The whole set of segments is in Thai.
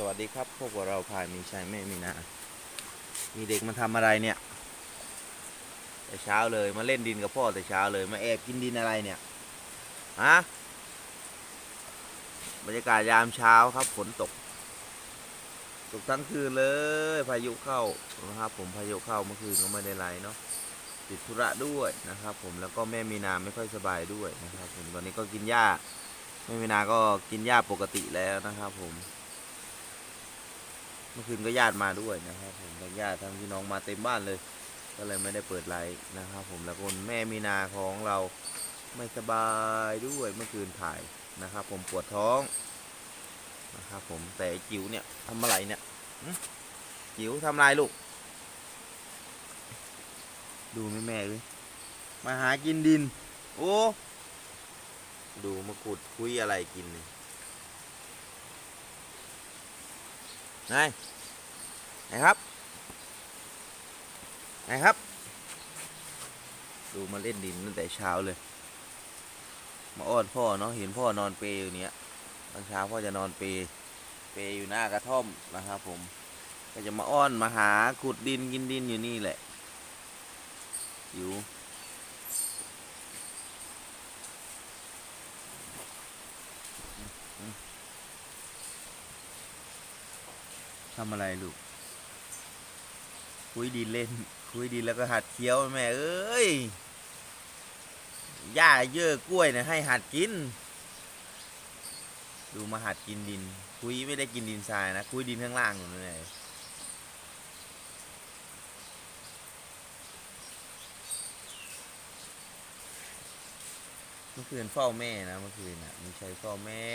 สวัสดีครับ พวกเราพายมีชัยไม่มีนา มีเด็กมาทำอะไรเนี่ย แต่เช้าเลยมาเล่นดินกับพ่อแต่เช้าเลยมาแอบกินดินอะไรเนี่ยฮะบรรยากาศยามเช้าครับฝนตก ตกทั้งคืนเลย พายุเข้านะครับ ผมพายุเข้าเมื่อคืนก็ไม่ได้ไรเนาะติดธุระด้วยนะครับ ผมแล้วก็แม่มีนาไม่ค่อยสบายด้วยนะครับ ผมตอนนี้ก็กินหญ้าแม่มีนาก็กินหญ้าปกติแล้วนะครับ ผม เมื่อคืนก็ญาติมาด้วยนะครับ ผมทั้งญาติทั้งพี่น้องมาเต็มบ้านเลย ก็เลยไม่ได้เปิดไลฟ์นะครับ ผมแล้วคนแม่มีนาของเราไม่สบายด้วยเมื่อคืนถ่ายนะครับ ผมปวดท้องนะครับ ผมแต่จิ๋วเนี่ยทำอะไรเนี่ยจิ๋วทำอะไรลูก ดูแม่แม่เลยมาหากินดิน โอ้ ดูมาขุดคุยอะไรกินเนี่ย นายไหนครับไหนครับ ดูมาเล่นดินตั้งแต่เช้าเลย มาอ้อนพ่อเนาะเห็นพ่อนอนเปยอยู่เนี้ยตอนเช้าพ่อจะนอนเปยเปยอยู่หน้ากระท่อมนะครับผม ก็จะมาอ้อนมาหาขุดดินกินดินอยู่นี่แหละอยู่ ทำอะไรลูก คุยดินเล่น คุยดินแล้วก็หัดเคี้ยวแม่เอ้ยหญ้าเยอะกล้วยเนี่ยให้หัดกิน ดูมาหัดกินดิน คุยไม่ได้กินดินทรายนะ คุยดินข้างล่างอยู่นั่นเลยเมื่อคืนเฝ้าแม่นะเมื่อคืนนะมีชัยเฝ้าแม่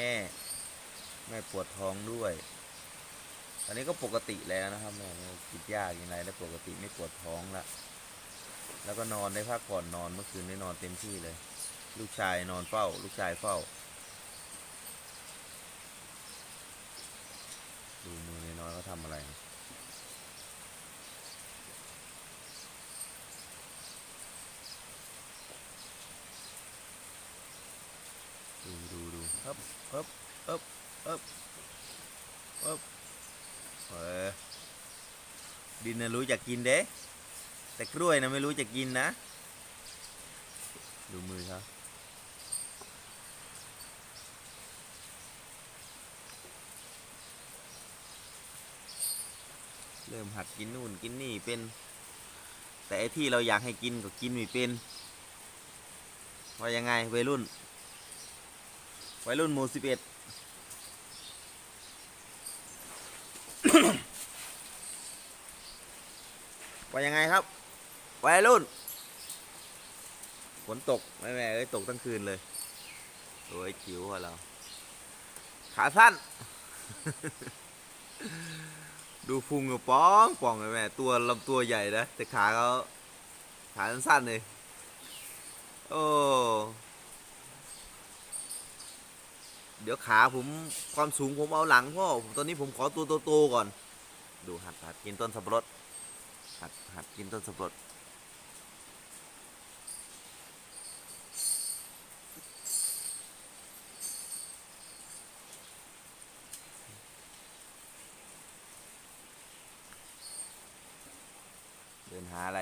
แม่ปวดท้องด้วย อันนี้ก็ปกติแล้วนะครับแม่กินยากินอะไรแล้วปกติไม่ปวดท้องละแล้วก็นอนได้พักผ่อนนอนเมื่อคืนได้นอนเต็มที่เลย ลูกชายนอนเฝ้า ลูกชายเฝ้า ดูมือน้อยเขาทำอะไรนะดูดูดูครับครับครับครับครับ เออดินนะรู้จักกินเด้แต่กล้วยนะไม่รู้จักกินนะ ดูมือครับเริ่มหัดกินนู่นกินนี่เป็น แต่ไอที่เราอยากให้กินก็กินไม่เป็นว่ายังไงวัยรุ่นวัยรุ่นหมู่สิบเอ็ด ว่ายังไงครับวัยรุ่นฝนตกแม่แม่เอ้ยตกทั้งคืนเลยโอ้ยจิ๋วของเรา ขาสั้น ดูพุงกับป้องป่องแม่ตัวลำตัวใหญ่นะแต่ขาเขาขาสั้นเลยโอ้เดี๋ยวขาผมความสูงผมเอาหลังพ่อตอนนี้ผมขอตัวโตๆก่อน ดูหัดหัดกินต้นสับปะรด หัดหัดกินต้นสับปะรดเดินหาอะไร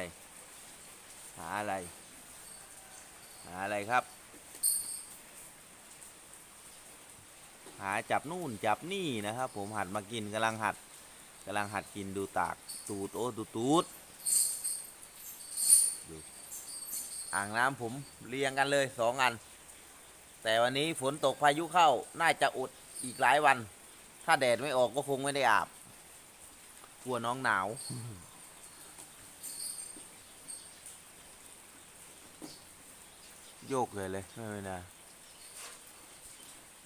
หาอะไร หาอะไรครับ หาจับนู่นจับนี่นะครับ ผมหัดมากินกำลังหัด กำลังหัดกินดูตากตูดโอ้ดูตูดดูอ่างน้ำผมเรียงกันเลยสองอัน แต่วันนี้ฝนตกพายุเข้าน่าจะอดอีกหลายวัน ถ้าแดดไม่ออกก็คงไม่ได้อาบกลัวน้องหนาวโยกเลยเลยไม่เป็นไร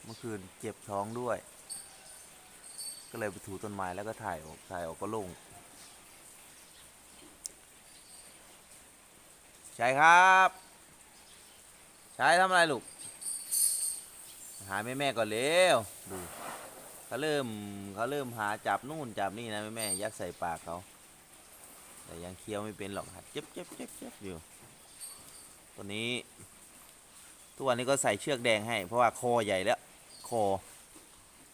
เมื่อคืนเจ็บท้องด้วย ก็เลยไปถูต้นไม้แล้วก็ถ่ายออกถ่ายออกก็โลงใช่ครับใช่ทำอะไรลูก หาแม่แม่ก่อนเร็วดูเขาเริ่มเขาเริ่มหาจับนู่นจับนี่นะแม่แม่ยัดใส่ปากเขาแต่ยังเคี้ยวไม่เป็นหรอกหัดเจ็บเจ็บเจ็บเจ็บอยู่ตัวนี้ทุกวันนี้ก็ใส่เชือกแดงให้ เพราะว่าคอใหญ่แล้วคอ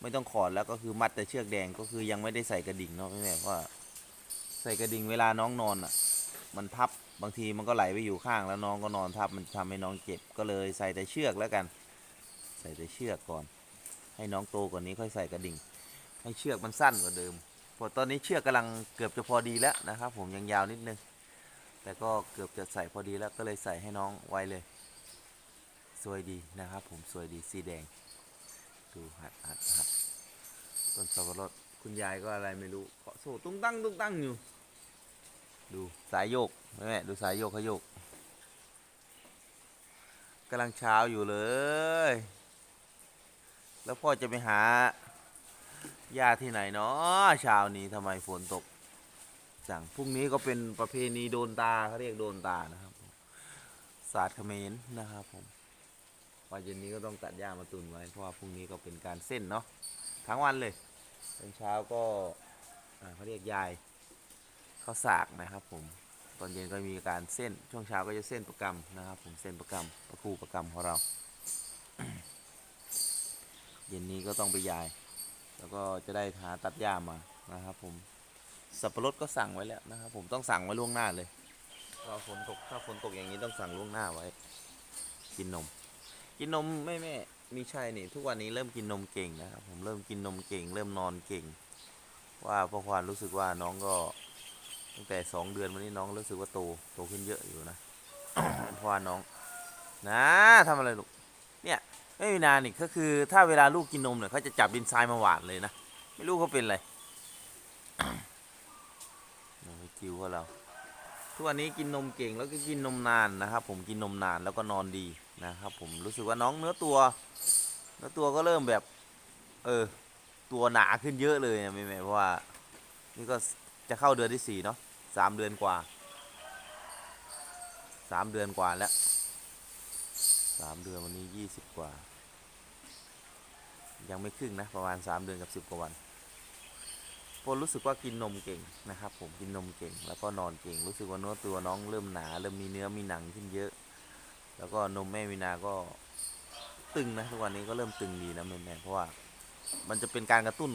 ไม่ต้องขอดแล้วก็คือมัดแต่เชือกแดงก็คือยังไม่ได้ใส่กระดิ่งเนาะแม่แม่เพราะว่าใส่กระดิ่งเวลาน้องนอนอะ มันทับบางทีมันก็ไหลไปอยู่ข้างแล้วน้องก็นอนทับมันทำให้น้องเจ็บก็เลยใส่แต่เชือกแล้วกัน ใส่แต่เชือกก่อน ให้น้องโตกว่านี้ค่อยใส่กระดิ่ง ให้เชือกมันสั้นกว่าเดิมเพราะตอนนี้เชือกกำลังเกือบจะพอดีแล้วนะครับ ผมยังยาวนิดนึง แต่ก็เกือบจะใส่พอดีแล้วก็เลยใส่ให้น้องไว้เลย สวยดีนะครับ ผมสวยดีสีแดง ดูหัดหัดหัดต้นสับปะรดคุณยายก็อะไรไม่รู้เกาะโซ่ตุ้งตั้งตุ้งตั้งอยู่ ดูสายโยกแม่ดูสายโยกเขาโยกกำลังเช้าอยู่เลย แล้วพ่อจะไปหาหญ้าที่ไหนเนาะเช้านี้ทำไมฝนตกจังพรุ่งนี้ก็เป็นประเพณีโดนตาเขาเรียกโดนตานะครับ ศาสตร์เขมรนะครับผม ว่าเย็นนี้ก็ต้องตัดหญ้ามาตุนไว้เพราะว่าพรุ่งนี้ก็เป็นการเส้นเนาะทั้งวันเลยตอนเช้าก็อ่าเขาเรียกยายข้าวสากนะครับผมตอนเย็นก็มีการเส้นช่วงเช้าก็จะเส้นประกำนะครับ ผมเส้นประกำประคูประกำของเรา เย็นนี้ก็ต้องไปยาย แล้วก็จะได้หาตัดหญ้ามานะครับ ผมสับปะรดก็สั่งไว้แล้วนะครับ ผมต้องสั่งไว้ล่วงหน้าเลยเพราะฝนตกถ้าฝนตกอย่างนี้ต้องสั่งล่วงหน้าไว้ กินนม กินนมแม่แม่มีใช่นี่ ทุกวันนี้เริ่มกินนมเก่งนะครับผมเริ่มกินนมเก่ง เริ่มนอนเก่ง ว่าพราะความรู้สึกว่าน้องก็ตั้งแต่สองเดือนมานี้น้องรู้สึกว่าโตโตขึ้นเยอะอยู่นะพราะว่านน้อง นะทำอะไรลูกเนี่ยไม่มีนานนี่ก็คือถ้าเวลาลูกกินนมเนี่ยเขาจะจับดินทรายมาหวานเลยนะไม่รู้เขาเป็นอะไรโอ้ยจิวของเรา ทุกวันนี้กินนมเก่งแล้วก็กินนมนานนะครับผมกินนมนานแล้วก็นอนดี นะครับผมรู้สึกว่าน้องเนื้อตัว เนื้อตัวก็เริ่มแบบ เออ ตัวหนาขึ้นเยอะเลยนะแม่เพราะว่า นี่ก็จะเข้าเดือนที่สี่เนาะสามเดือนกว่าสามเดือนกว่าแล้วสามเดือนวันนี้ยี่สิบกว่า ยังไม่ครึ่งนะประมาณสามเดือนกับสิบกว่าวันพอรู้สึกว่ากินนมเก่งนะครับ ผมกินนมเก่ง แล้วก็นอนเก่ง รู้สึกว่าเนื้อตัวน้องเริ่มหนา เริ่มมีเนื้อมีหนังขึ้นเยอะ แล้วก็นมแม่วินาก็ตึงนะทุกวันนี้ก็เริ่มตึงดีนะแม่ๆเพราะว่ามันจะเป็นการกระตุ้น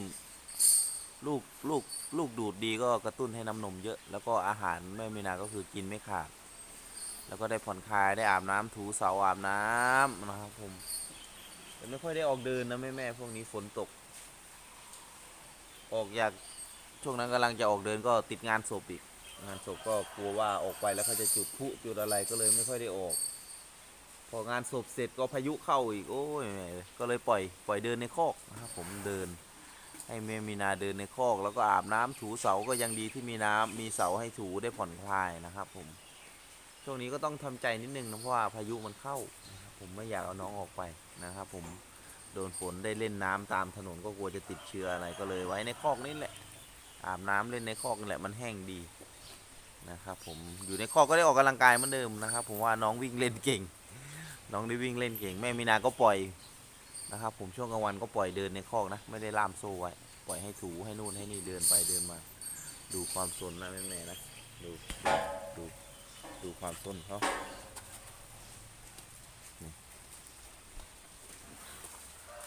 ลูกลูกลูกดูดดีก็กระตุ้นให้น้ำนมเยอะ แล้วก็อาหารแม่วินาก็คือกินไม่ขาด แล้วก็ได้ผ่อนคลายได้อาบน้ำถูเสาอาบน้ำนะครับผมแต่ไม่ค่อยได้ออกเดินนะแม่ๆพวกนี้ฝนตก ออกอยากช่วงนั้นกำลังจะออกเดินก็ติดงานศพอีก งานศพก็กลัวว่าออกไปแล้วเขาจะจุดพุจุดอะไรก็เลยไม่ค่อยได้ออก พองานศพเสร็จก็พายุเข้าอีกโอ้ยก็เลยปล่อยปล่อยเดินในคอกนะครับผมเดิน ให้แม่มีนาเดินในคอก แล้วก็อาบน้ำถูเสาก็ยังดีที่มีน้ำมีเสาให้ถูได้ผ่อนคลายนะครับผมช่วงนี้ก็ต้องทำใจนิดนึงนะเพราะว่าพายุมันเข้าผมไม่อยากเอาน้องออกไปนะครับผมโดนฝนได้เล่นน้ำตามถนนก็กลัวจะติดเชื้ออะไรก็เลยไว้ในคอกนี่แหละ อาบน้ำเล่นในคอกนี่แหละมันแห้งดีนะครับผมอยู่ในคอกก็ได้ออกกำลังกายเหมือนเดิมนะครับ ผมว่าน้องวิ่งเล่นเก่ง น้องได้วิ่งเล่นเก่งแม่มีนาก็ปล่อยนะครับ ผมช่วงกลางวันก็ปล่อยเดินในคอกนะ ไม่ได้ล่ามโซ่ไว้ปล่อยให้ถูให้นู่นให้นี่เดินไปเดินมา ดูความสนนะแม่ๆนะดูดูดูความสนเขา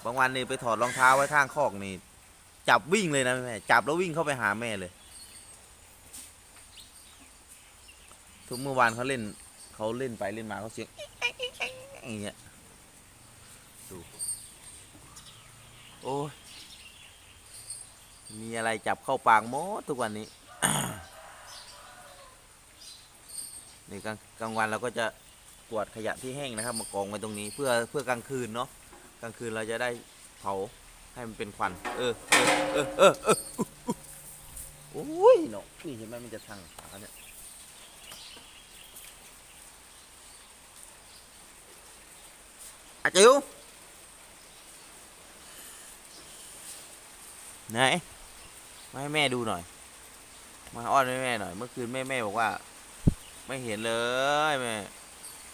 บางวันนี่ไปถอดรองเท้าไว้ข้างคอกนี่จับวิ่งเลยนะแม่จับแล้ววิ่งเข้าไปหาแม่เลย ทุกเมื่อวานเขาเล่นเขาเล่นไปเล่นมาเขาเสียง อย่างเงี้ยดูโอ้ยมีอะไรจับเข้าปากหมดทุกวันนี้นี่กลางกลางวันเราก็จะกวาดขยะที่แห้งนะครับ มากองไว้ตรงนี้เพื่อเพื่อกลางคืนเนาะกลางคืนเราจะได้เผาให้มันเป็นควัน เออเออเออเออโอ้ยเนาะนี่เห็นไหมมันจะทางขาเนี่ย อาจิ๋วไหนมาให้แม่ดูหน่อย มาอ้อนให้แม่หน่อย เมื่อคืนแม่แม่บอกว่า ไม่เห็นเลยแม่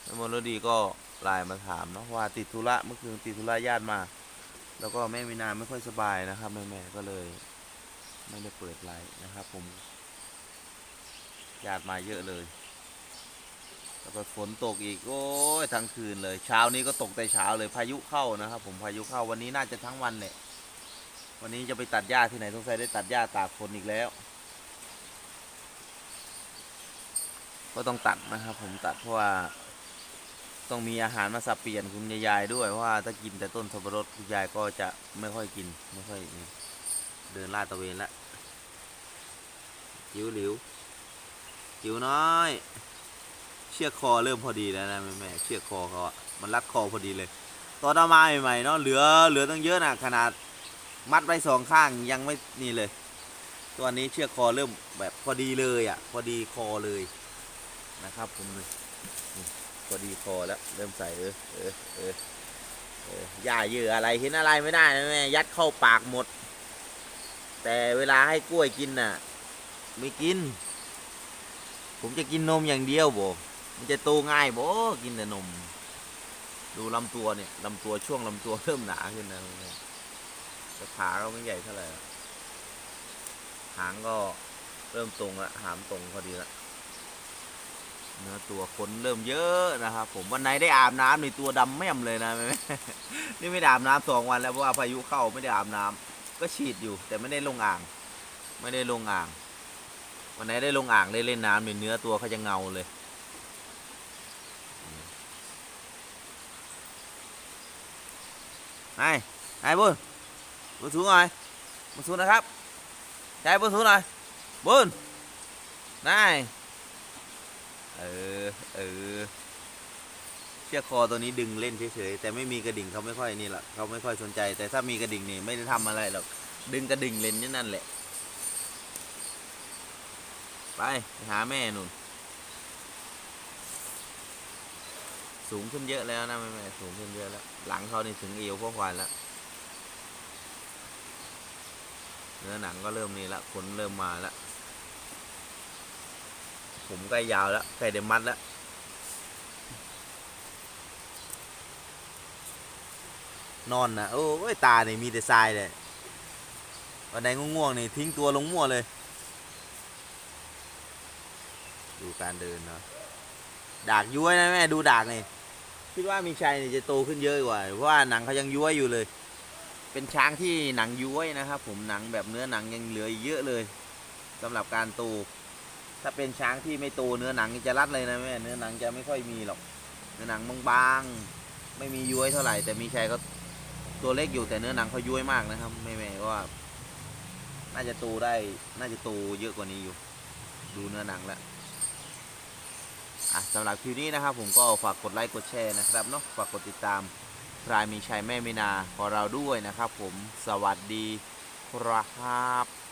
แม่มรดีก็ไลน์มาถามเนาะว่าติดธุระเมื่อคืนติดธุระญาติมา แล้วก็แม่มีนาไม่ค่อยสบายนะครับแม่แม่ก็เลย ไม่ได้เปิดไลน์นะครับ ผมญาติมาเยอะเลย แล้วก็ฝนตกอีกโอ้ยทั้งคืนเลย เช้านี้ก็ตกแต่เช้าเลยพายุเข้านะครับ ผมพายุเข้าวันนี้น่าจะทั้งวันแหละวันนี้จะไปตัดหญ้าที่ไหนสงสัยได้ตัดหญ้าตากฝนอีกแล้ว ก็ต้องตัดนะครับ ผมตัดเพราะว่า ต้องมีอาหารมาสับเปลี่ยนคุณยายด้วยเพราะว่าถ้ากินแต่ต้นสับปะรดคุณยายก็จะไม่ค่อยกินไม่ค่อยเดินลาดตะเวนละจิ๋วหลิวจิ๋วน้อย เชือกคอเริ่มพอดีแล้วนะแม่เชือกคอเขาอะมันรัดคอพอดีเลย ตอนเอามาใหม่ๆเนาะเหลือเหลือตั้งเยอะนะขนาดมัดไว้สองข้างยังไม่นี่เลย ตัวนี้เชือกคอเริ่มแบบพอดีเลยอะพอดีคอเลยนะครับผมนี่นี่พอดีคอแล้วเริ่มใส่เออเออเออเออย่าเยอะอะไรเห็นอะไรไม่ได้นะแม่ยัดเข้าปากหมด แต่เวลาให้กล้วยกินน่ะ ไม่กิน ผมจะกินนมอย่างเดียวโบ มันจะโตง่ายโบกินแต่นม ดูลำตัวเนี่ยลำตัวช่วงลำตัวเริ่มหนาขึ้นนะแต่ขาก็ไม่ใหญ่เท่าไหร่หางก็เริ่มตรงละหามตรงพอดีละเนื้อตัวขนเริ่มเยอะนะครับผมวันไหนได้อาบน้ำในตัวดำแม่มเลยนะแม่นี่ไม่ได้อาบน้ำสองวันแล้วเพราะว่าพายุเข้าไม่ได้อาบน้ำก็ฉีดอยู่ แต่ไม่ได้ลงอ่าง ไม่ได้ลงอ่าง วันไหนได้ลงอ่างได้เล่นน้ำเนี่ยเนื้อตัวเขาจะเงาเลย này này bun bun xuống rồi bun xuống rồi ครับใจบน xuống rồi bun này เออเออเชือกคอตัวนี้ดึงเล่นเฉยๆแต่ไม่มีกระดิ่งเขาไม่ค่อยนี่หรอกเขาไม่ค่อยสนใจ แต่ถ้ามีกระดิ่งนี่ไม่ได้ทำอะไรหรอกดึงกระดิ่งเล่นนี่นั่นแหละไปไปหาแม่นุ่น สูงขึ้นเยอะแล้วนะแม่แม่สูงขึ้นเยอะแล้ว หลังเขานี่ถึงเอวพวกควายแล้ว เนื้อหนังก็เริ่มนี่ละขนเริ่มมาแล้ว ผมใกล้ยาวแล้วใกล้เดมัดแล้วนอนนะโอ้ยตาเนี่ยมีแต่ทรายเลยวันใดง่วงๆนี่ทิ้งตัวลงมั่วเลย ดูการเดินเนาะดากย้วยนะแม่ดูดากนี่ คิดว่ามีชัยนี่จะโตขึ้นเยอะกว่าเพราะว่าหนังเขายังย้วยอยู่เลย เป็นช้างที่หนังย้วยนะครับ ผมหนังแบบเนื้อหนังยังเหลืออีกเยอะเลยสำหรับการโต ถ้าเป็นช้างที่ไม่โตเนื้อหนังจะรัดเลยนะแม่เนื้อหนังจะไม่ค่อยมีหรอก เนื้อหนังบางๆไม่มีย้วยเท่าไหร่ แต่มีชัยก็ตัวเล็กอยู่แต่เนื้อหนังเขาย้วยมากนะครับแม่แม่ๆก็ว่าน่าจะโตได้น่าจะโตเยอะกว่านี้อยู่ ดูเนื้อหนังแล้ว อะสำหรับคลิปนี้นะครับ ผมก็ฝากกดไลค์กดแชร์นะครับเนาะฝากกดติดตามพรายมีชัยแม่มีนาของเราด้วยนะครับ ผมสวัสดีครับ